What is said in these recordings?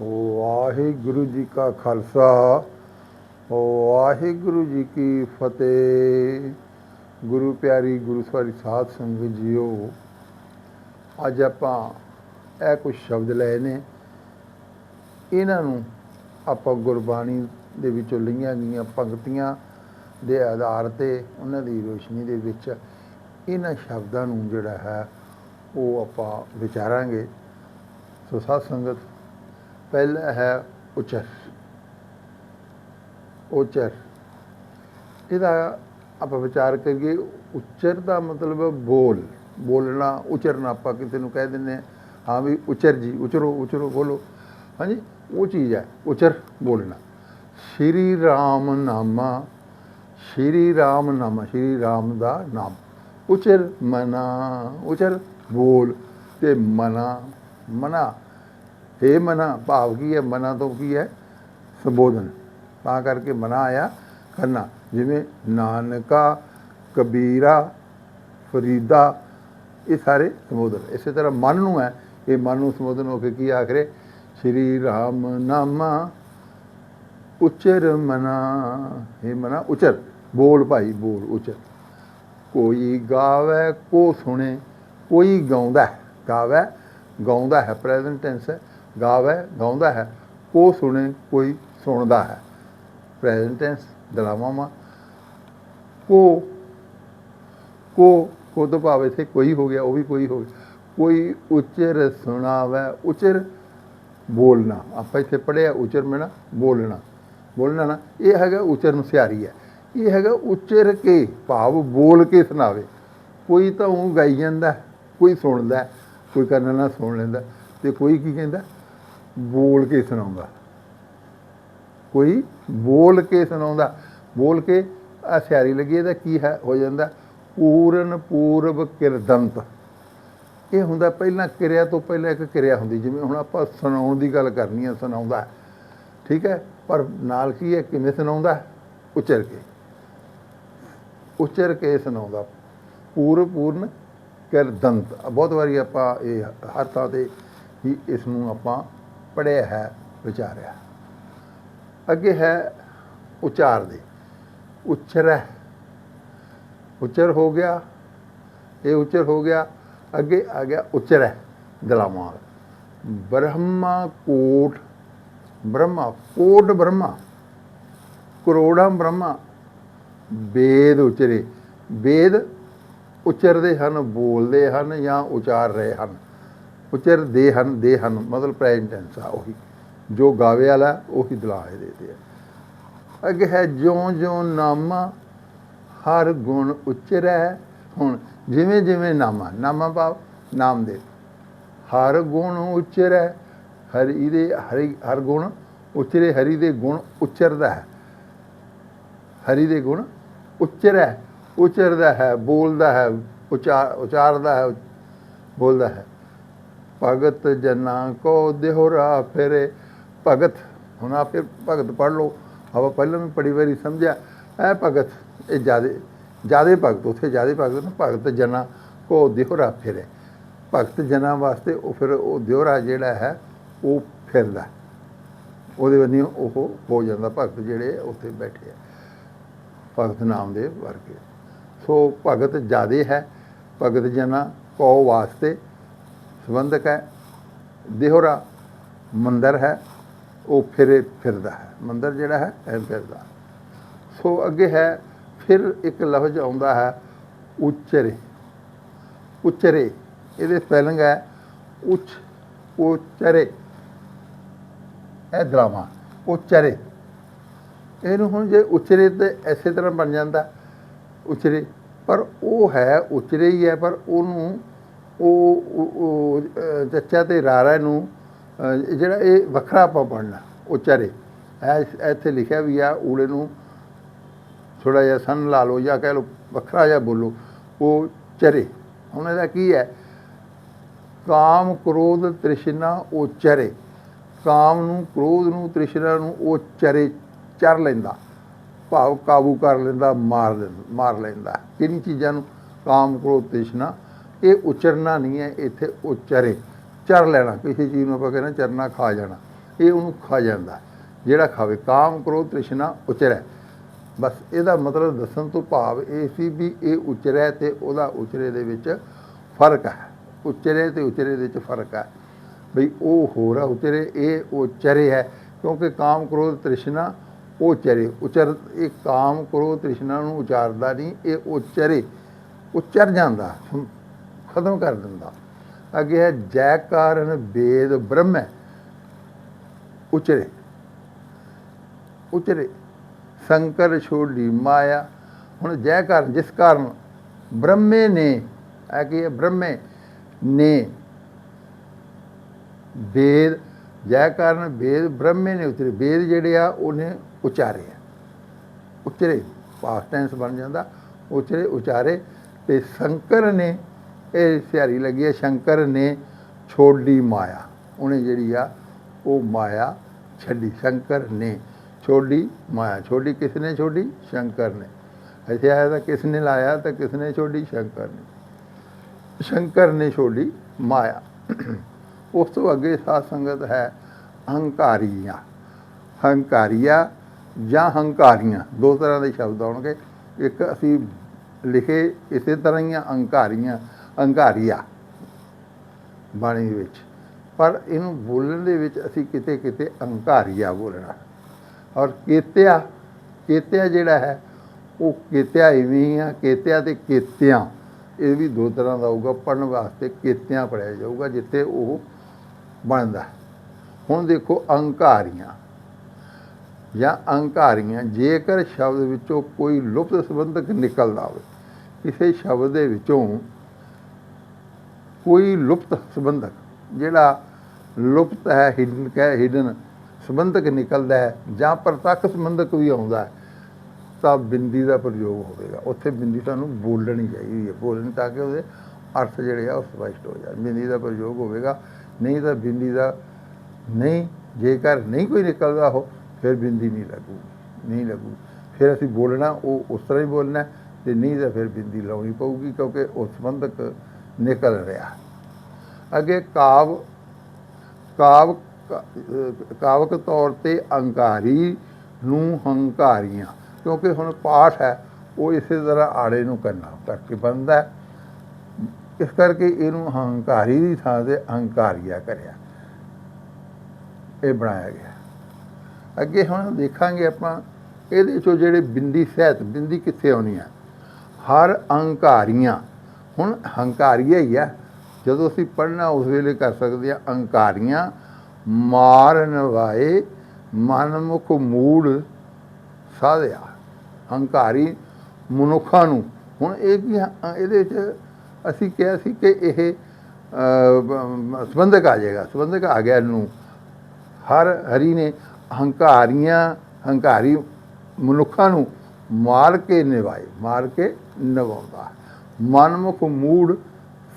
ਵਾਹਿਗੁਰੂ ਜੀ ਕਾ ਖਾਲਸਾ, ਵਾਹਿਗੁਰੂ ਜੀ ਕੀ ਫਤਿਹ। ਗੁਰੂ ਪਿਆਰੀ ਗੁਰੂ ਸਵਾਰੀ ਸਾਧ ਸੰਗਤ ਜੀਓ, ਅੱਜ ਆਪਾਂ ਇਹ ਕੁਝ ਸ਼ਬਦ ਲਏ ਨੇ। ਇਹਨਾਂ ਨੂੰ ਆਪਾਂ ਗੁਰਬਾਣੀ ਦੇ ਵਿੱਚੋਂ ਲਈਆਂ ਗਈਆਂ ਪੰਕਤੀਆਂ ਦੇ ਆਧਾਰ ਤੇ, ਉਹਨਾਂ ਦੀ ਰੋਸ਼ਨੀ ਦੇ ਵਿੱਚ ਇਹਨਾਂ ਸ਼ਬਦਾਂ ਨੂੰ ਜਿਹੜਾ ਹੈ, ਉਹ ਆਪਾਂ ਵਿਚਾਰਾਂਗੇ। ਸੋ ਸਾਧ ਸੰਗਤ ਪਹਿਲਾ ਹੈ ਉਚਰ। ਉਚਰ। ਇਹਦਾ ਆਪਾਂ ਵਿਚਾਰ ਕਰੀਏ, ਉਚਰ ਦਾ ਮਤਲਬ ਬੋਲ। ਬੋਲਣਾ, ਉਚਰਨਾ ਆਪਾਂ ਕਿਸੇ ਨੂੰ ਕਹਿ ਦਿੰਦੇ ਹਾਂ। ਹਾਂ ਵੀ ਉਚਰ ਜੀ, ਉਚਰੋ ਉਚਰੋ, ਬੋਲੋ। ਹਾਂਜੀ, ਉਹ ਚੀਜ਼ ਹੈ, ਉਚਰ ਬੋਲਣਾ। ਸ਼੍ਰੀ ਰਾਮ ਨਾਮਾ, ਸ਼੍ਰੀ ਰਾਮ ਨਾਮਾ, ਸ਼੍ਰੀ ਰਾਮ ਦਾ ਨਾਮ। ਉਚਰ ਮਨਾ, ਉਚਰ ਬੋਲ ਤੇ ਮਨਾ। ਮਨਾ ਹੇ ਮਨਾ, ਭਾਵ ਕੀ ਹੈ? ਮਨਾ ਤੋਂ ਕੀ ਹੈ? ਸੰਬੋਧਨ। ਤਾਂ ਕਰਕੇ ਮਨਾ ਆਇਆ ਕਰਨਾ। ਜਿਵੇਂ ਨਾਨਕਾ, ਕਬੀਰਾ, ਫਰੀਦਾ, ਇਹ ਸਾਰੇ ਸੰਬੋਧਨ। ਇਸੇ ਤਰ੍ਹਾਂ ਮਨ ਨੂੰ ਹੈ। ਇਹ ਮਨ ਨੂੰ ਸੰਬੋਧਨ ਹੋ ਕੇ ਕੀ ਆਖਰੇ? ਸ਼੍ਰੀ ਰਾਮ ਨਾਮਾ, ਉਚਰ ਮਨਾ। ਇਹ ਮਨਾ, ਉਚਰ। ਬੋਲ ਭਾਈ, ਬੋਲ, ਉਚਰ। ਕੋਈ ਗਾਵੇ ਕੋ ਸੁਣੇ, ਕੋਈ ਗਾਉਂਦਾ ਹੈ। ਗਾਵੇ, ਗਾਉਂਦਾ ਹੈ। ਪ੍ਰੈਜ਼ੈਂਟ ਟੈਂਸ ਹੈ। ਗਾਵੇ, ਗਾਉਂਦਾ ਹੈ। ਕੋ ਸੁਣੇ, ਕੋਈ ਸੁਣਦਾ ਹੈ। ਪ੍ਰੈਜ਼ੈਂਟ ਟੈਂਸ ਦਲਾਵਾਂ ਕੋ ਕੋ ਕੋ ਤੋਂ ਭਾਵ ਇੱਥੇ ਕੋਈ ਹੋ ਗਿਆ, ਉਹ ਵੀ ਕੋਈ ਹੋ ਗਿਆ। ਕੋਈ ਉਚਰ ਸੁਣਾਵੇ, ਉਚਰ ਬੋਲਣਾ। ਆਪਾਂ ਇੱਥੇ ਪੜਿਆ ਉਚਰ ਮੇਣਾ ਬੋਲਣਾ। ਬੋਲਣਾ ਨਾ, ਇਹ ਹੈਗਾ ਉਚਰ ਮੁਸਿਆਰੀ ਹੈ। ਇਹ ਹੈਗਾ ਉਚਰ ਕੇ ਭਾਵ ਬੋਲ ਕੇ ਸੁਣਾਵੇ। ਕੋਈ ਤਾਂ ਉਹ ਗਾਈ ਜਾਂਦਾ, ਕੋਈ ਸੁਣਦਾ, ਕੋਈ ਕੰਨ ਨਾਲ ਸੁਣ ਲੈਂਦਾ ਤੇ ਕੋਈ ਕੀ ਕਹਿੰਦਾ? ਬੋਲ ਕੇ ਸੁਣਾਉਂਦਾ। ਕੋਈ ਬੋਲ ਕੇ ਸੁਣਾਉਂਦਾ। ਬੋਲ ਕੇ ਆ ਸਿਆਰੀ ਲੱਗੀ, ਇਹਦਾ ਕੀ ਹੈ? ਹੋ ਜਾਂਦਾ, ਪੂਰਨ ਪੂਰਬ ਕਿਰਦੰਤ। ਇਹ ਹੁੰਦਾ ਪਹਿਲਾਂ ਕਿਰਿਆ ਤੋਂ ਪਹਿਲਾਂ ਇੱਕ ਕਿਰਿਆ ਹੁੰਦੀ, ਜਿਵੇਂ ਹੁਣ ਆਪਾਂ ਸੁਣਾਉਣ ਦੀ ਗੱਲ ਕਰਨੀ ਹੈ ਸੁਣਾਉਂਦਾ। ਠੀਕ ਹੈ? ਪਰ ਨਾਲ ਕੀ ਹੈ? ਕਿਵੇਂ ਸੁਣਾਉਂਦਾ? ਉਚਰ ਕੇ। ਉਚਰ ਕੇ ਸੁਣਾਉਂਦਾ। ਪੂਰ ਪੂਰਨ ਕਿਰਦੰਤ। ਬਹੁਤ ਵਾਰੀ ਆਪਾਂ ਇਹ ਹਰ ਥਾਂ ਤੇ ਹੀ ਇਸ ਨੂੰ ਆਪਾਂ ਪੜਿਆ ਹੈ, ਵਿਚਾਰਿਆ। ਅੱਗੇ ਹੈ ਉਚਾਰ ਦੇ। ਉਚਰੈ ਉਚਰ ਹੋ ਗਿਆ। ਇਹ ਉਚਰ ਹੋ ਗਿਆ। ਅੱਗੇ ਆ ਗਿਆ ਉਚਰੈ ਦਲਾਮਾਂ ਬ੍ਰਹਮਾ ਕੋਟ ਬ੍ਰਹਮਾ ਕੋਟ ਬ੍ਰਹਮਾ। ਕਰੋੜਾਂ ਬ੍ਰਹਮਾ ਵੇਦ ਉਚਰੇ। ਵੇਦ ਉਚਰਦੇ ਹਨ, ਬੋਲਦੇ ਹਨ ਜਾਂ ਉਚਾਰ ਰਹੇ ਹਨ। ਉਚਰਦੇ ਹਨ, ਦੇ ਹਨ। ਮਤਲਬ ਪ੍ਰੈਜ਼ੈਂਟ ਟੈਂਸ ਆ ਉਹੀ। ਜੋ ਗਾਵੇ ਵਾਲਾ, ਉਹੀ ਦਲਾਹੇ ਦੇਦੇ ਆ। ਅੱਗੇ ਹੈ ਜਿਉਂ ਜਿਉਂ ਨਾਮਾ, ਹਰ ਗੁਣ ਉਚਰੈ। ਹੁਣ ਜਿਵੇਂ ਜਿਵੇਂ ਨਾਮਾ ਨਾਮਾ ਭਾਵ ਨਾਮ ਦੇ। ਹਰ ਗੁਣ ਉਚਰੈ, ਹਰੀ ਦੇ, ਹਰੀ, ਹਰ ਗੁਣ ਉਚਰੇ, ਹਰੀ ਦੇ ਗੁਣ ਉਚਰਦਾ ਹੈ। ਹਰੀ ਦੇ ਗੁਣ ਉਚਰੈ, ਉਚਰਦਾ ਹੈ, ਬੋਲਦਾ ਹੈ ਉਚਾਰ ਉਚਾਰਦਾ ਹੈ, ਬੋਲਦਾ ਹੈ। ਭਗਤ ਜਨਾ ਕੋ ਦਿਹਰਾ ਫਿਰੇ। ਭਗਤ, ਹੁਣ ਆ ਫਿਰ ਭਗਤ ਪੜ ਲਓ। ਹਵਾ ਪਹਿਲਾਂ ਵੀ ਬੜੀ ਵਾਰੀ ਸਮਝਿਆ ਇਹ ਭਗਤ, ਇਹ ਜਿਆਦੇ ਜਿਆਦੇ ਭਗਤ, ਉਥੇ ਜਿਆਦੇ ਭਗਤ ਨਾ, ਭਗਤ ਜਨਾ ਕੋ ਦਿਹਰਾ ਫਿਰੇ। ਭਗਤ ਜਨਾ ਵਾਸਤੇ ਉਹ ਫਿਰ ਉਹ ਦਿਹਰਾ ਜਿਹੜਾ ਹੈ, ਉਹ ਫਿਰਦਾ। ਉਹਦੇ ਬੰਨੀ ਉਹ ਹੋ ਜਾਂਦਾ ਭਗਤ ਜਿਹੜੇ ਉੱਥੇ ਬੈਠੇ ਆ। ਭਗਤ ਨਾਮ ਦੇ ਵਰਗੇ। ਸੋ ਭਗਤ ਜਿਆਦੇ ਹੈ, ਭਗਤ ਜਨਾ ਕੋ ਵਾਸਤੇ ਸੰਬੰਧਕ ਹੈ, ਦਿਹਰਾ ਮੰਦਰ ਹੈ, ਉਹ ਫਿਰੇ ਫਿਰਦਾ ਹੈ। ਮੰਦਰ ਜਿਹੜਾ ਹੈ ਇਹ ਫਿਰਦਾ। ਸੋ ਅੱਗੇ ਹੈ, ਫਿਰ ਇੱਕ ਲਫ਼ਜ਼ ਆਉਂਦਾ ਹੈ, ਉਚਰੇ। ਉਚਰੇ, ਇਹਦੇ ਸਪੈਲਿੰਗ ਹੈ, ਉਚ, ਉਚਰੇ। ਇਹ ਦਰਾਮਾ ਉਚਰੇ। ਇਹਨੂੰ ਹੁਣ ਜੇ ਉਚਰੇ ਤੇ ਐਸੇ ਤਰ੍ਹਾਂ ਬਣ ਜਾਂਦਾ, ਉਚਰੇ। ਪਰ ਉਹ ਹੈ, ਉਚਰੇ ਹੀ ਹੈ, ਪਰ ਉਹਨੂੰ ਉਹ, ਉਹ- ਚੱਚਾ ਤੇ ਰਾਰਾ ਨੂੰ ਜਿਹੜਾ ਇਹ ਵੱਖਰਾ ਆਪਾਂ ਪੜਨਾ ਉਚਰੇ। ਐ ਇੱਥੇ ਲਿਖਿਆ ਵੀ ਆ, ਊੜੇ ਨੂੰ ਥੋੜਾ ਜਿਹਾ ਸਨ ਲਾ ਲਓ ਜਾਂ ਕਹਿ ਲਓ ਵੱਖਰਾ ਜਿਹਾ ਬੋਲੋ, ਉਹ ਚਰੇ। ਹੁਣ ਇਹਦਾ ਕੀ ਹੈ? ਕਾਮ, ਕ੍ਰੋਧ, ਤ੍ਰਿਸ਼ਨਾ, ਉਹ ਚਰੇ। ਕਾਮ ਨੂੰ, ਕ੍ਰੋਧ ਨੂੰ, ਤ੍ਰਿਸ਼ਨਾ ਨੂੰ ਉਹ ਚਰੇ ਚਰ ਲੈਂਦਾ। ਭਾਵ ਕਾਬੂ ਕਰ ਲੈਂਦਾ, ਮਾਰ ਲੈਂਦਾ ਮਾਰ ਲੈਂਦਾ। ਕਿੰਨੀ ਚੀਜ਼ਾਂ ਨੂੰ? ਕਾਮ, ਕ੍ਰੋਧ, ਤ੍ਰਿਸ਼ਨਾ। ਇਹ ਉਚਰਨਾ ਨਹੀਂ ਹੈ, ਇੱਥੇ ਉਚਰੇ। ਚਰ ਲੈਣਾ, ਕਿਸੇ ਚੀਜ਼ ਨੂੰ ਆਪਾਂ ਕਹਿੰਦੇ ਚਰਨਾ, ਖਾ ਜਾਣਾ। ਇਹ ਉਹਨੂੰ ਖਾ ਜਾਂਦਾ। ਜਿਹੜਾ ਖਾਵੇ, ਕਾਮ ਕ੍ਰੋਧ ਤ੍ਰਿਸ਼ਨਾ ਉਚਰੈ। ਬਸ ਇਹਦਾ ਮਤਲਬ ਦੱਸਣ ਤੋਂ ਭਾਵ ਇਹ ਸੀ ਵੀ ਇਹ ਉਚਰੈ ਤੇ ਉਹਦਾ ਉਚਰੇ ਦੇ ਵਿੱਚ ਫ਼ਰਕ ਹੈ। ਉਚਰੇ ਤੇ ਉਚਰੇ ਦੇ ਵਿੱਚ ਫ਼ਰਕ ਹੈ। ਬਈ ਉਹ ਹੋਰ ਆ ਉਚਰੇ, ਇਹ ਉਚਰੇ ਹੈ, ਕਿਉਂਕਿ ਕਾਮ ਕ੍ਰੋਧ ਤ੍ਰਿਸ਼ਨਾ ਉਹ ਚਰੇ ਉਚਰ, ਇਹ ਕਾਮ ਕ੍ਰੋਧ ਤ੍ਰਿਸ਼ਨਾ ਨੂੰ ਉਚਾਰਦਾ ਨਹੀਂ, ਇਹ ਉਚਰੇ। ਉਚਰ ਜਾਂਦਾ। ਖਤਮ ਕਰ ਦਿੰਦਾ। ਅੱਗੇ ਹੈ ਜੈ ਕਾਰਨ ਵੇਦ ਬ੍ਰਹਮ ਉਚਰੇ। ਉਚਰੇ। ਸੰਕਰ ਛੋੜੀ ਮਾਇਆ। ਹੁਣ ਜੈ ਕਾਰਨ ਜਿਸ ਕਾਰਨ ਬ੍ਰਹਮੇ ਨੇ ਆ ਕੀ ਹੈ, ਬ੍ਰਹਮੇ ਨੇ ਵੇਦ ਜੈ ਕਾਰਨ ਵੇਦ, ਬ੍ਰਹਮੇ ਨੇ ਉਚਰੇ। ਵੇਦ ਜਿਹੜੇ ਆ, ਉਹਨੇ ਉਚਾਰੇ ਆ। ਉਚਰੇ ਪਾਸਟ ਟੈਂਸ ਬਣ ਜਾਂਦਾ। ਉਚਰੇ, ਉਚਾਰੇ ਤੇ ਸ਼ੰਕਰ ਨੇ ਇਹ ਸਿਹਾਰੀ ਲੱਗੀ ਹੈ ਸ਼ੰਕਰ ਨੇ ਛੋਡੀ ਮਾਇਆ। ਉਹਨੇ ਜਿਹੜੀ ਆ, ਉਹ ਮਾਇਆ ਛੱਡੀ, ਸ਼ੰਕਰ ਨੇ ਛੋਡੀ ਮਾਇਆ। ਛੋਡੀ ਕਿਸ ਨੇ ਛੋਡੀ? ਸ਼ੰਕਰ ਨੇ। ਇੱਥੇ ਆਇਆ ਤਾਂ ਕਿਸ ਨੇ ਲਾਇਆ? ਤਾਂ ਕਿਸ ਨੇ ਛੋਡੀ? ਸ਼ੰਕਰ ਨੇ। ਸ਼ੰਕਰ ਨੇ ਛੋਡੀ ਮਾਇਆ। ਉਸ ਤੋਂ ਅੱਗੇ ਸਾਧ ਸੰਗਤ ਹੈ ਹੰਕਾਰੀਆਂ। ਹੰਕਾਰੀਆ ਜਾਂ ਹੰਕਾਰੀਆਂ। ਦੋ ਤਰ੍ਹਾਂ ਦੇ ਸ਼ਬਦ ਆਉਣਗੇ। ਇੱਕ ਅਸੀਂ ਲਿਖੇ ਇਸੇ ਤਰ੍ਹਾਂ ਹੀ ਹੰਕਾਰੀਆਂ। ਹੰਕਾਰੀਆਂ ਹੰਕਾਰੀਆ ਬਾਣੀ ਵਿੱਚ। ਪਰ ਇਹਨੂੰ ਬੋਲਣ ਦੇ ਵਿੱਚ ਅਸੀਂ ਕਿਤੇ ਕਿਤੇ ਹੰਕਾਰੀਆ ਬੋਲਣਾ। ਔਰ ਕੇਤਿਆ ਕੇਤਿਆ ਜਿਹੜਾ ਹੈ, ਉਹ ਕੇਤਿਆ ਇਵੇਂ ਹੀ ਆ, ਕੇਤਿਆ ਤੇ ਕੇਤਿਆਂ। ਇਹ ਵੀ ਦੋ ਤਰ੍ਹਾਂ ਦਾ ਹੋਊਗਾ ਪੜਨ ਵਾਸਤੇ ਕੇਤਿਆਂ ਪੜਿਆ ਜਾਊਗਾ, ਜਿੱਥੇ ਉਹ ਬਣਦਾ ਹੁਣ ਦੇਖੋ ਅਹੰਕਾਰੀਆਂ ਜਾਂ ਅਹੰਕਾਰੀਆਂ ਜੇਕਰ ਸ਼ਬਦ ਵਿੱਚੋਂ ਕੋਈ ਲੁਪਤ ਸੰਬੰਧਕ ਨਿਕਲਦਾ ਹੋਵੇ, ਕਿਸੇ ਸ਼ਬਦ ਦੇ ਵਿੱਚੋਂ ਕੋਈ ਲੁਪਤ ਸੰਬੰਧਕ, ਜਿਹੜਾ ਲੁਪਤ ਹੈ ਹਿਡਨ ਕਹਿ ਹਿਡਨ ਸੰਬੰਧਕ ਨਿਕਲਦਾ ਹੈ ਜਾਂ ਪ੍ਰਤੱਖ ਸੰਬੰਧਕ ਵੀ ਆਉਂਦਾ ਹੈ, ਤਾਂ ਬਿੰਦੀ ਦਾ ਪ੍ਰਯੋਗ ਹੋਵੇਗਾ। ਉੱਥੇ ਬਿੰਦੀ ਤੁਹਾਨੂੰ ਬੋਲਣੀ ਚਾਹੀਦੀ ਹੈ। ਬੋਲਣ ਤਾਂ ਕਿ ਉਹਦੇ ਅਰਥ ਜਿਹੜੇ ਆ ਉਹ ਸਪਸ਼ਟ ਹੋ ਜਾਣ। ਬਿੰਦੀ ਦਾ ਪ੍ਰਯੋਗ ਹੋਵੇਗਾ। ਨਹੀਂ ਤਾਂ ਬਿੰਦੀ ਦਾ ਨਹੀਂ, ਜੇਕਰ ਨਹੀਂ ਕੋਈ ਨਿਕਲਦਾ ਹੋ ਫਿਰ ਬਿੰਦੀ ਨਹੀਂ ਲੱਗੂ ਨਹੀਂ ਲੱਗੂ। ਫਿਰ ਅਸੀਂ ਬੋਲਣਾ, ਉਹ ਉਸ ਤਰ੍ਹਾਂ ਹੀ ਬੋਲਣਾ ਤੇ ਨਹੀਂ ਤਾਂ ਫਿਰ ਬਿੰਦੀ ਲਾਉਣੀ ਪਊਗੀ, ਕਿਉਂਕਿ ਉਹ ਸੰਬੰਧਕ ਨਿਕਲ ਰਿਹਾ। ਅੱਗੇ ਕਾਵ ਕਾਵ, ਕਾਵਕ ਤੌਰ ਤੇ ਅਹੰਕਾਰੀ ਨੂੰ ਹੰਕਾਰੀਆਂ, ਕਿਉਂਕਿ ਹੁਣ ਪਾਠ ਹੈ, ਉਹ ਇਸੇ ਤਰ੍ਹਾਂ ਆੜੇ ਨੂੰ ਕਰਨਾ ਕਰਕੇ ਬੰਦਾ ਹੈ। ਇਸ ਕਰਕੇ ਇਹਨੂੰ ਹੰਕਾਰੀ ਦੀ ਥਾਂ ਤੇ ਹੰਕਾਰੀਆ ਕਰਿਆ। ਇਹ ਬਣਾਇਆ ਗਿਆ। ਅੱਗੇ ਹੁਣ ਦੇਖਾਂਗੇ ਆਪਾਂ ਇਹਦੇ ਚੋਂ ਜਿਹੜੇ ਬਿੰਦੀ ਸਹਿਤ, ਬਿੰਦੀ ਕਿੱਥੇ ਆਉਣੀ ਆ? ਹਰ ਅਹੰਕਾਰੀਆਂ ਹੁਣ ਹੰਕਾਰੀਆ ਹੀ ਆ। ਜਦੋਂ ਅਸੀਂ ਪੜ੍ਹਨਾ ਉਸ ਵੇਲੇ ਕਰ ਸਕਦੇ ਆ। ਹੰਕਾਰੀਆਂ ਮਾਰਨ ਵਾਏ ਮਨਮੁਖ ਮੂੜ ਸਾਧਿਆ। ਹੰਕਾਰੀ ਮਨੁੱਖਾਂ ਨੂੰ। ਹੁਣ ਇਹ ਕੀ ਇਹਦੇ ਵਿੱਚ ਅਸੀਂ ਕਿਹਾ ਸੀ ਕਿ ਇਹ ਸੰਬੰਧਕ ਆ ਜਾਏਗਾ। ਸੰਬੰਧਕ ਆ ਗਿਆ ਇਹਨੂੰ। ਹਰ ਹਰੀ ਨੇ ਹੰਕਾਰੀਆਂ, ਹੰਕਾਰੀ ਮਨੁੱਖਾਂ ਨੂੰ ਮਾਰ ਕੇ ਨਿਵਾਏ ਮਾਰ ਕੇ ਨਿਵਾਉਂਦਾ ਮਨਮੁਖ ਮੂੜ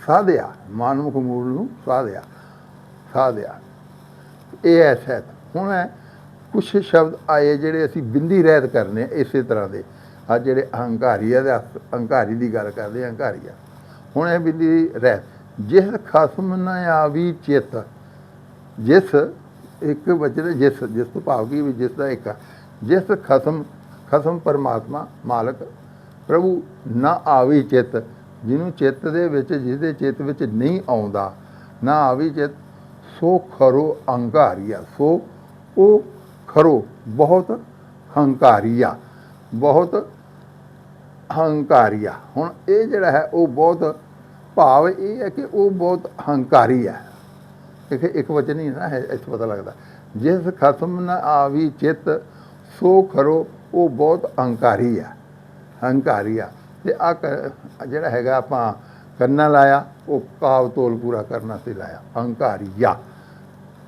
ਸਾਧਿਆ, ਮਨਮੁਖ ਮੂੜ ਨੂੰ ਸਾਧਿਆ ਸਾਧਿਆ। ਇਹ ਐਸਾ ਹੈ ਹੁਣ ਹੈ ਕੁਝ ਸ਼ਬਦ ਆਏ ਜਿਹੜੇ ਅਸੀਂ ਬਿੰਦੀ ਰਹਿਤ ਕਰਨੇ ਇਸੇ ਤਰ੍ਹਾਂ ਦੇ। ਆ ਜਿਹੜੇ ਅਹੰਕਾਰੀ ਆ ਦੇ ਅਹੰਕਾਰੀ ਦੀ ਗੱਲ ਕਰਦੇ ਆ, ਅਹੰਕਾਰੀ ਆ। ਹੁਣ ਇਹ ਬਿੰਦੀ ਰਹਿਤ। ਜਿਸ ਖਸਮ ਨ ਆਵੀ ਚਿਤ, ਜਿਸ ਇੱਕ ਵਚਨ, ਜਿਸ ਜਿਸ ਤੋਂ ਭਾਵ ਕੀ ਜਿਸ ਦਾ ਇੱਕ ਜਿਸ ਖਸਮ ਖਸਮ ਪਰਮਾਤਮਾ ਮਾਲਕ ਪ੍ਰਭੂ ਨਾ ਆਵੀ ਚਿਤ, ਜਿਹਨੂੰ ਚਿੱਤ ਦੇ ਵਿੱਚ, ਜਿਹਦੇ ਚਿੱਤ ਵਿੱਚ ਨਹੀਂ ਆਉਂਦਾ, ਨਾ ਆਵੀ ਚਿਤ, ਸੋ ਖਰੋ ਅਹੰਕਾਰੀਆ ਸੋ ਉਹ ਖਰੋ, ਬਹੁਤ ਹੰਕਾਰੀਆ ਬਹੁਤ ਹੰਕਾਰੀਆ। ਹੁਣ ਇਹ ਜਿਹੜਾ ਹੈ, ਉਹ ਬਹੁਤ ਭਾਵ ਇਹ ਹੈ ਕਿ ਉਹ ਬਹੁਤ ਹੰਕਾਰੀ ਹੈ। ਇੱਕ ਇੱਕ ਵਚਨ ਹੀ ਨਾ ਹੈ, ਇਸ ਪਤਾ ਲੱਗਦਾ। ਜਿਸ ਖਸਮ ਨ ਆਵੀ ਚਿਤ, ਸੋ ਖਰੋ, ਉਹ ਬਹੁਤ ਹੰਕਾਰੀ ਆ ਹੰਕਾਰੀ ਆ ਤੇ ਆ ਜਿਹੜਾ ਹੈਗਾ ਆਪਾਂ ਕਰਨਾ ਲਾਇਆ, ਉਹ ਕਾਵ ਤੋਲ ਪੂਰਾ ਕਰਨਾ ਤੇ ਲਾਇਆ, ਹੰਕਾਰੀਆ।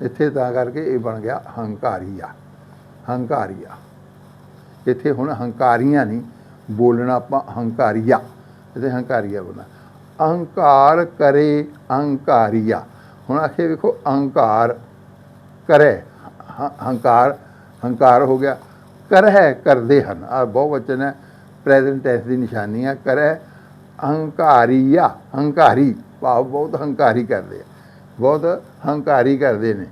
ਇੱਥੇ ਤਾਂ ਕਰਕੇ ਇਹ ਬਣ ਗਿਆ ਹੰਕਾਰੀਆ। ਹੰਕਾਰੀਆ। ਇੱਥੇ ਹੁਣ ਹੰਕਾਰੀਆਂ ਨਹੀਂ, ਬੋਲਣਾ ਆਪਾਂ ਹੰਕਾਰੀਆ। ਇੱਥੇ ਹੰਕਾਰੀਆ ਬੋਲਣਾ। ਅਹੰਕਾਰ ਕਰੇ ਅਹੰਕਾਰੀਆ ਹੁਣ ਆਖੇ ਵੇਖੋ, ਅਹੰਕਾਰ ਕਰੇ। ਹੰਕਾਰ ਹੰਕਾਰ ਹੋ ਗਿਆ। ਕਰਹਿ ਕਰਦੇ ਹਨ। ਆ ਬਹੁ ਵਚਨ ਹੈ। ਪ੍ਰੈਜ਼ੈਂਟ ਟੈਂਸ ਦੀ ਨਿਸ਼ਾਨੀ ਕਰੈ ਕਰਹਿ ਅਹੰਕਾਰੀਆ ਹੰਕਾਰੀ, ਭਾਵ ਬਹੁਤ ਹੰਕਾਰੀ ਕਰਦੇ ਆ। ਬਹੁਤ ਹੰਕਾਰੀ ਕਰਦੇ ਨੇ।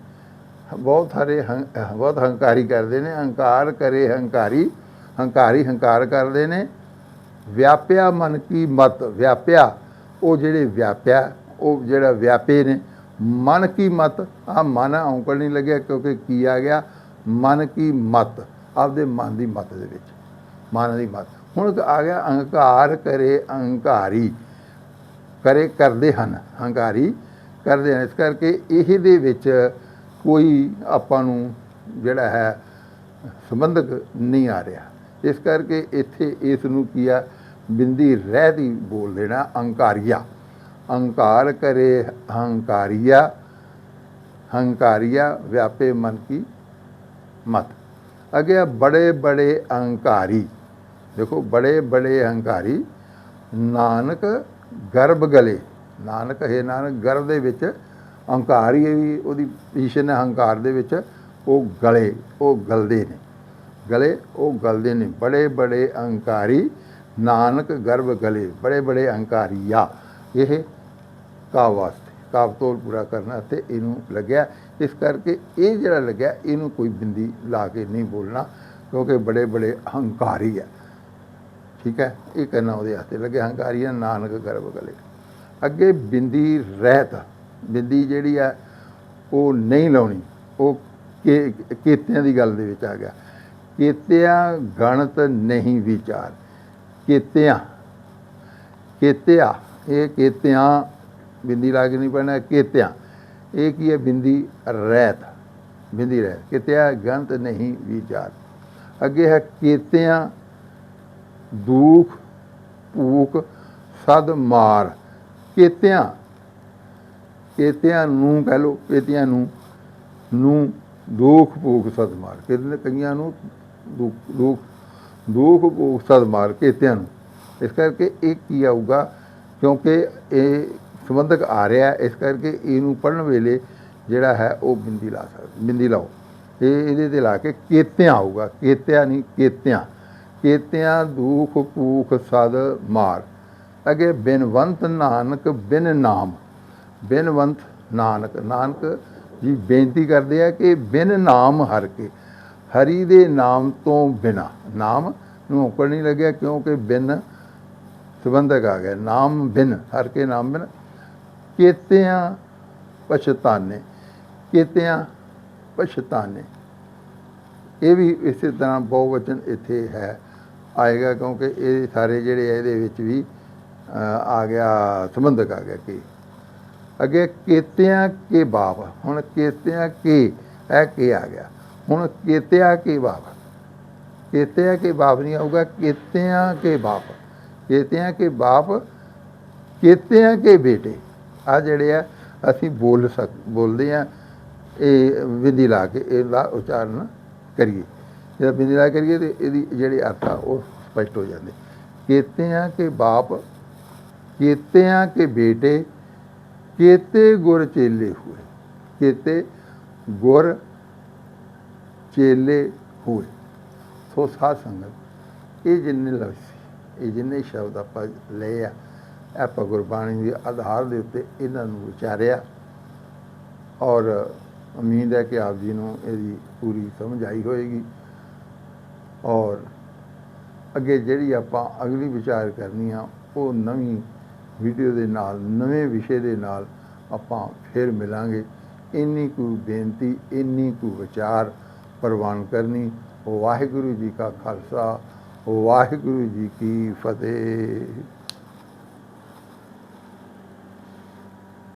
ਬਹੁਤ ਸਾਰੇ ਹੰ- ਬਹੁਤ ਹੰਕਾਰੀ ਕਰਦੇ ਨੇ। ਹੰਕਾਰ ਕਰੇ ਹੰਕਾਰੀ ਹੰਕਾਰੀ ਹੰਕਾਰ ਕਰਦੇ ਨੇ। ਵਿਆਪਿਆ ਮਨ ਕੀ ਮਤ, ਵਿਆਪਿਆ, ਉਹ ਜਿਹੜੇ ਵਿਆਪਿਆ, ਉਹ ਜਿਹੜਾ ਵਿਆਪੇ ਨੇ। ਮਨ ਕੀ ਮਤ ਆ ਮਨ ਔਂਕੜ ਨਹੀਂ ਲੱਗਿਆ ਕਿਉਂਕਿ ਕੀ ਆ ਗਿਆ? ਮਨ ਕੀ ਮਤ, ਆਪਦੇ ਮਨ ਦੀ ਮਤ ਦੇ ਵਿੱਚ। ਮਨ ਦੀ ਮਤ। ਹੁਣ ਆ ਗਿਆ, ਅਹੰਕਾਰ ਕਰੇ ਅਹੰਕਾਰੀ। ਕਰੇ ਕਰਦੇ ਹਨ ਹੰਕਾਰੀ ਕਰਦੇ ਹਨ। ਇਸ ਕਰਕੇ ਇਹਦੇ ਵਿੱਚ ਕੋਈ ਆਪਾਂ ਨੂੰ ਜਿਹੜਾ ਹੈ ਸੰਬੰਧਕ ਨਹੀਂ ਆ ਰਿਹਾ। ਇਸ ਕਰਕੇ ਇੱਥੇ ਇਸ ਨੂੰ ਕੀ ਆ, ਬਿੰਦੀ ਰਹਿ ਦੀ ਬੋਲ ਦੇਣਾ, ਅਹੰਕਾਰੀਆ। ਅਹੰਕਾਰ ਕਰੇ ਹੰਕਾਰੀਆ ਹੰਕਾਰੀਆ ਵਿਆਪੇ ਮਨ ਕੀ ਮਤ। ਅਗੇ ਬੜੇ ਬੜੇ ਅਹੰਕਾਰੀ। ਦੇਖੋ ਬੜੇ ਬੜੇ ਅਹੰਕਾਰੀ ਨਾਨਕ ਗਰਭ ਗਲੇ, ਨਾਨਕ ਹੈ ਨਾਨਕ ਗਰਭ ਦੇ ਵਿੱਚ ਅਹੰਕਾਰ ਹੀ ਵੀ ਉਹਦੀ ਪੋਜੀਸ਼ਨ ਹੈ ਹੰਕਾਰ ਦੇ ਵਿੱਚ ਉਹ ਗਲੇ, ਉਹ ਗਲਦੇ ਨੇ। ਗਲੇ, ਉਹ ਗਲਦੇ ਨੇ। ਬੜੇ ਬੜੇ ਹੰਕਾਰੀ, ਨਾਨਕ ਗਰਭ ਗਲੇ, ਬੜੇ ਬੜੇ ਅਹੰਕਾਰੀਆ ਇਹ ਕਾਵ ਵਾਸਤੇ ਕਾਵਤੋਲ ਪੂਰਾ ਕਰਨਾ ਤੇ ਇਹਨੂੰ ਲੱਗਿਆ। ਇਸ ਕਰਕੇ ਇਹ ਜਿਹੜਾ ਲੱਗਿਆ, ਇਹਨੂੰ ਕੋਈ ਬਿੰਦੀ ਲਾ ਕੇ ਨਹੀਂ ਬੋਲਣਾ, ਕਿਉਂਕਿ ਬੜੇ ਬੜੇ ਹੰਕਾਰੀ ਹੈ ਠੀਕ ਹੈ? ਇਹ ਕਰਨਾ ਉਹਦੇ ਵਾਸਤੇ ਲੱਗੇ, ਹੰਕਾਰੀ ਹੈ, ਨਾਨਕ ਗਰਭ ਗਲੇ ਅੱਗੇ ਬਿੰਦੀ ਰਹਿਤ, ਬਿੰਦੀ ਜਿਹੜੀ ਆ ਉਹ ਨਹੀਂ ਲਾਉਣੀ। ਉਹ ਕੇ- ਕੇਤਿਆਂ ਦੀ ਗੱਲ ਦੇ ਵਿੱਚ ਆ ਗਿਆ। ਕੇਤਿਆਂ ਗਣਤ ਨਹੀਂ ਵਿਚਾਰ। ਕੇਤਿਆਂ, ਕੇਤਿਆ, ਇਹ ਕੇਤਿਆਂ, ਬਿੰਦੀ ਲਾ ਕੇ ਨਹੀਂ ਪੜਨਾ ਕੇਤਿਆਂ। ਇਹ ਕੀ ਹੈ? ਬਿੰਦੀ ਰਹਿਤ ਬਿੰਦੀ ਰਹਿਤ। ਕੇਤਿਆ ਗਣਤ ਨਹੀਂ ਵਿਚਾਰ। ਅੱਗੇ ਹੈ ਕੇਤਿਆਂ ਦੁਖ, ਭੂਖ, ਸਦ ਮਾਰ। ਕੇਤਿਆਂ ਕੇਤਿਆਂ ਨੂੰ ਕਹਿ ਲੋ ਕੇਤਿਆਂ ਨੂੰ ਨੂੰ ਦੁਖ, ਭੂਖ, ਸਦ ਮਾਰ। ਕਿਤੇ ਕਈਆਂ ਨੂੰ ਦੁੱਖ ਦੁੱਖ ਦੁੱਖ, ਭੂਖ, ਸਦ ਮਾਰ, ਕੇਤਿਆਂ ਨੂੰ। ਇਸ ਕਰਕੇ ਇਹ ਕੀ ਆਊਗਾ? ਕਿਉਂਕਿ ਇਹ ਸੰਬੰਧਕ ਆ ਰਿਹਾ, ਇਸ ਕਰਕੇ ਇਹਨੂੰ ਪੜਨ ਵੇਲੇ ਜਿਹੜਾ ਹੈ ਉਹ ਬਿੰਦੀ ਲਾ ਸਕਦੇ, ਬਿੰਦੀ ਲਾਓ। ਇਹ ਇਹਦੇ ਤੇ ਲਾ ਕੇ ਕੇਤਿਆਂ ਆਊਗਾ। ਕੇਤਿਆਂ ਨਹੀਂ, ਕੇਤਿਆਂ। ਕੇਤਿਆਂ ਦੁਖ ਭੂਖ ਸਦ ਮਾਰ। ਅਗੇ ਬਿਨਵੰਤ ਨਾਨਕ ਬਿਨ ਨਾਮ। ਬਿਨਵੰਤ ਨਾਨਕ। ਨਾਨਕ ਜੀ ਬੇਨਤੀ ਕਰਦੇ ਆ ਕਿ ਬਿਨ ਨਾਮ ਹਰ ਕੇ। ਹਰੀ ਦੇ ਨਾਮ ਤੋਂ ਬਿਨਾ। ਨਾਮ ਨੂੰ ਔਕੜ ਨਹੀਂ ਲੱਗਿਆ ਕਿਉਂਕਿ ਬਿਨ ਸੰਬੰਧਕ ਆ ਗਿਆ। ਨਾਮ ਬਿਨ, ਹਰ ਕੇ ਨਾਮ ਬਿਨ। ਕੇਤਿਆਂ ਪਛਤਾਨੇ। ਕੀਤਿਆਂ ਪਛਤਾਨੇ। ਇਹ ਵੀ ਇਸੇ ਤਰ੍ਹਾਂ ਬਹੁਵਚਨ ਇੱਥੇ ਹੈ। ਆਏਗਾ ਕਿਉਂਕਿ ਇਹ ਸਾਰੇ ਜਿਹੜੇ ਇਹਦੇ ਵਿੱਚ ਵੀ ਆ ਗਿਆ, ਸੰਬੰਧਕ ਆ ਗਿਆ ਕਿ। ਅੱਗੇ ਕੇਤਿਆਂ ਕੇ ਬਾਪ, ਹੁਣ ਕੇਤਿਆਂ ਕੇ, ਇਹ ਕੀ ਆ ਗਿਆ। ਹੁਣ ਕੇਤਿਆਂ ਕੇ ਬਾਪ, ਕੇਤਿਆਂ ਕੇ ਬਾਪ ਨਹੀਂ ਆਊਗਾ, ਕੇਤਿਆਂ ਕੇ ਬਾਪ। ਕੇਤਿਆਂ ਕੇ ਬਾਪ, ਕੇਤਿਆਂ ਕੇ ਬੇਟੇ। ਆ ਜਿਹੜੇ ਆ, ਅਸੀਂ ਬੋਲ ਸਕ, ਬੋਲਦੇ ਆ, ਇਹ ਵਿਧੀ ਲਾ ਕੇ ਇਹਦਾ ਉਚਾਰਨ ਕਰੀਏ। ਜੇ ਵਿਧੀ ਲਾ ਕਰੀਏ ਤੇ ਇਹਦੀ ਜਿਹੜੀ ਅਰਥ ਆ ਉਹ ਸਪਸ਼ਟ ਹੋ ਜਾਂਦੇ। ਕੇਤਿਆਂ ਕਿ ਬਾਪ ਕੇਤਿਆਂ ਕੇ ਬੇਟੇ, ਕੇਤੇ ਗੁਰ ਚੇਲੇ ਹੋਏ। ਕੇਤੇ ਗੁਰ ਚੇਲੇ ਹੋਏ। ਸੋ ਸਾਧ ਸੰਗਤ, ਇਹ ਜਿੰਨੇ ਲਫ਼ਜ਼ ਸੀ, ਇਹ ਜਿੰਨੇ ਸ਼ਬਦ ਆਪਾਂ ਲਏ ਆ, ਆਪਾਂ ਗੁਰਬਾਣੀ ਦੇ ਆਧਾਰ ਦੇ ਉੱਤੇ ਇਹਨਾਂ ਨੂੰ ਵਿਚਾਰਿਆ ਔਰ ਉਮੀਦ ਹੈ ਕਿ ਆਪ ਜੀ ਨੂੰ ਇਹਦੀ ਪੂਰੀ ਸਮਝ ਆਈ ਹੋਏਗੀ। ਔਰ ਅੱਗੇ ਜਿਹੜੀ ਆਪਾਂ ਅਗਲੀ ਵਿਚਾਰ ਕਰਨੀ ਆ, ਉਹ ਨਵੀਂ ਵੀਡੀਓ ਦੇ ਨਾਲ, ਨਵੇਂ ਵਿਸ਼ੇ ਦੇ ਨਾਲ ਆਪਾਂ ਫਿਰ ਮਿਲਾਂਗੇ। ਇੰਨੀ ਕੁ ਬੇਨਤੀ, ਇੰਨੀ ਕੁ ਵਿਚਾਰ ਪ੍ਰਵਾਨ ਕਰਨੀ। ਵਾਹਿਗੁਰੂ ਜੀ ਕਾ ਖਾਲਸਾ, ਵਾਹਿਗੁਰੂ ਜੀ ਕੀ ਫਤਿਹ।